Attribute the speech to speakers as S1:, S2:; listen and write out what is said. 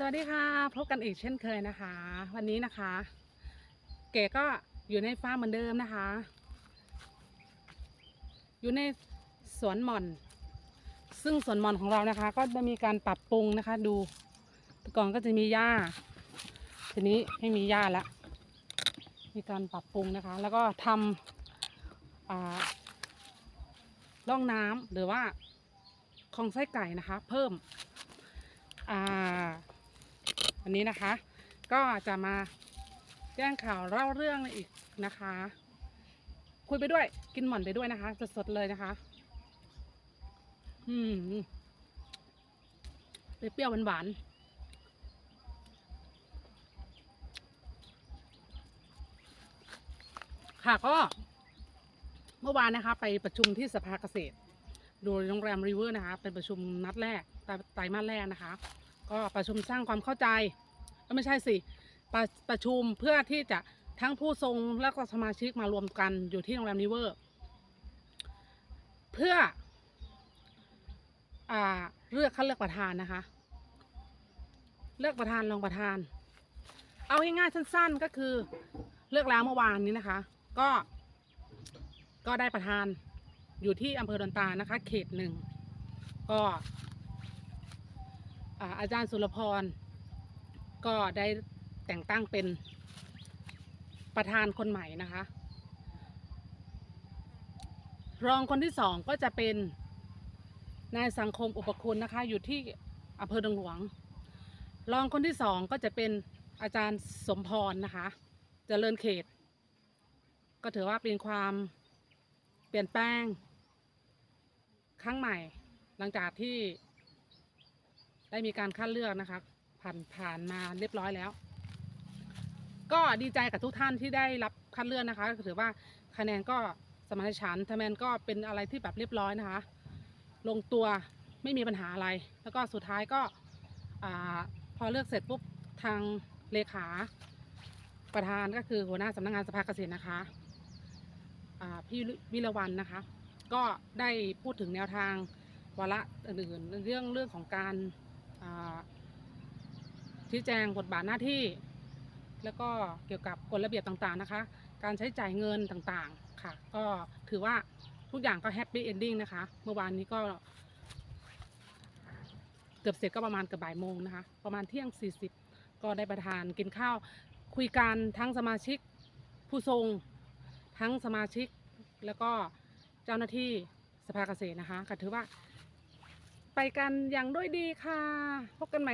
S1: สวัสดีค่ะพบกันอีกเช่นเคยนะคะ วันนี้นะคะ เก๋ก็อยู่ในฟาร์มเหมือนเดิมนะคะ อยู่ในสวนหม่อน ซึ่งสวนหม่อนของเรานะคะ ก็จะมีการปรับปรุงนะคะ ดูต่ก่อนก็จะมีหญ้า ทีนี้ไม่มีหญ้าละมีการปรับปรุงนะคะ แล้วก็ทำอ่าร่องน้ำหรือว่าคลองไส้ไก่นะคะ เพิ่ม อ่า วันนี้นะคะ ก็จะมาแจ้งข่าวเล่าเรื่องอีกนะคะ คุยไปด้วยกินหม่อนไปด้วยนะคะสดๆเลยนะคะอืมเปรี้ยวหวานๆค่ะก็เมื่อวานนะคะ ไปประชุมที่สภาเกษตร โดยโรงแรมริเวอร์นะคะ เป็นประชุมนัดแรกไตรไตรมาสแรกนะคะ ก็ประชุมสร้างความเข้าใจเอ้ยไม่ใช่สิประประชุมเพื่อที่จะทั้งผู้ทรงและก็สมาชิกมารวมกันอยู่ที่โรงแรมริเวอร์ เพื่ออ่าเลือกคัดเลือกประธานนะคะ เลือกประธานรองประธาน เอาง่ายๆสั้น ๆก็คือเลือกแล้วเมื่อวานนี้นะคะ ก็ก็ได้ประธานอยู่ที่อำเภอดอนตานะคะ เขตหนึ่งก็ อาจารย์สุรพร ก็ได้แต่งตั้งเป็นประธานคนใหม่นะคะ รองคนที่สองก็จะเป็นนายสังคมอุปคุณนะคะ อยู่ที่อำเภอดงหลวง รองคนที่สองก็จะเป็นอาจารย์สมพรนะคะเจริญเขต ก็ถือว่าเป็นความเปลี่ยนแปลง ครั้งใหม่หลังจากที่ ได้มีการคัดเลือกนะคะ ผ่านผ่านมาเรียบร้อยแล้ว ก็ดีใจกับทุกท่านที่ได้รับคัดเลือกนะคะถือว่าคะแนนก็สมานฉันท์คะแนนก็เป็นอะไรที่แบบเรียบร้อยนะคะ ลงตัวไม่มีปัญหาอะไร แล้วก็สุดท้ายก็อพอเลือกเสร็จปุ๊บทางเลขาประธานก็คือหัวหน้าสำนักงานสภาเกษตรนะคะพี่วิรวันนะคะ ก็ได้พูดถึงแนวทางวาระอื่นๆเรื่องเรื่องของการ ชี้แจงบทบาทหน้าที่ แล้วก็เกี่ยวกับกฎระเบียบต่างๆนะคะ การใช้จ่ายเงินต่างๆค่ะ ก็ถือว่าทุกอย่างก็แฮปปี้เอนดิ้งนะคะ เมื่อวานนี้ก็เกือบเสร็จก็ประมาณเกือบบ่ายโมงนะคะ ประมาณเที่ยง 40 ก็ได้ประทานกินข้าว คุยกันทั้งสมาชิกผู้ทรง ทั้งสมาชิกแล้วก็เจ้าหน้าที่สภาเกษตรนะคะก็ถือว่า ไปกันอย่างด้วยดีค่ะ พบกันใหม่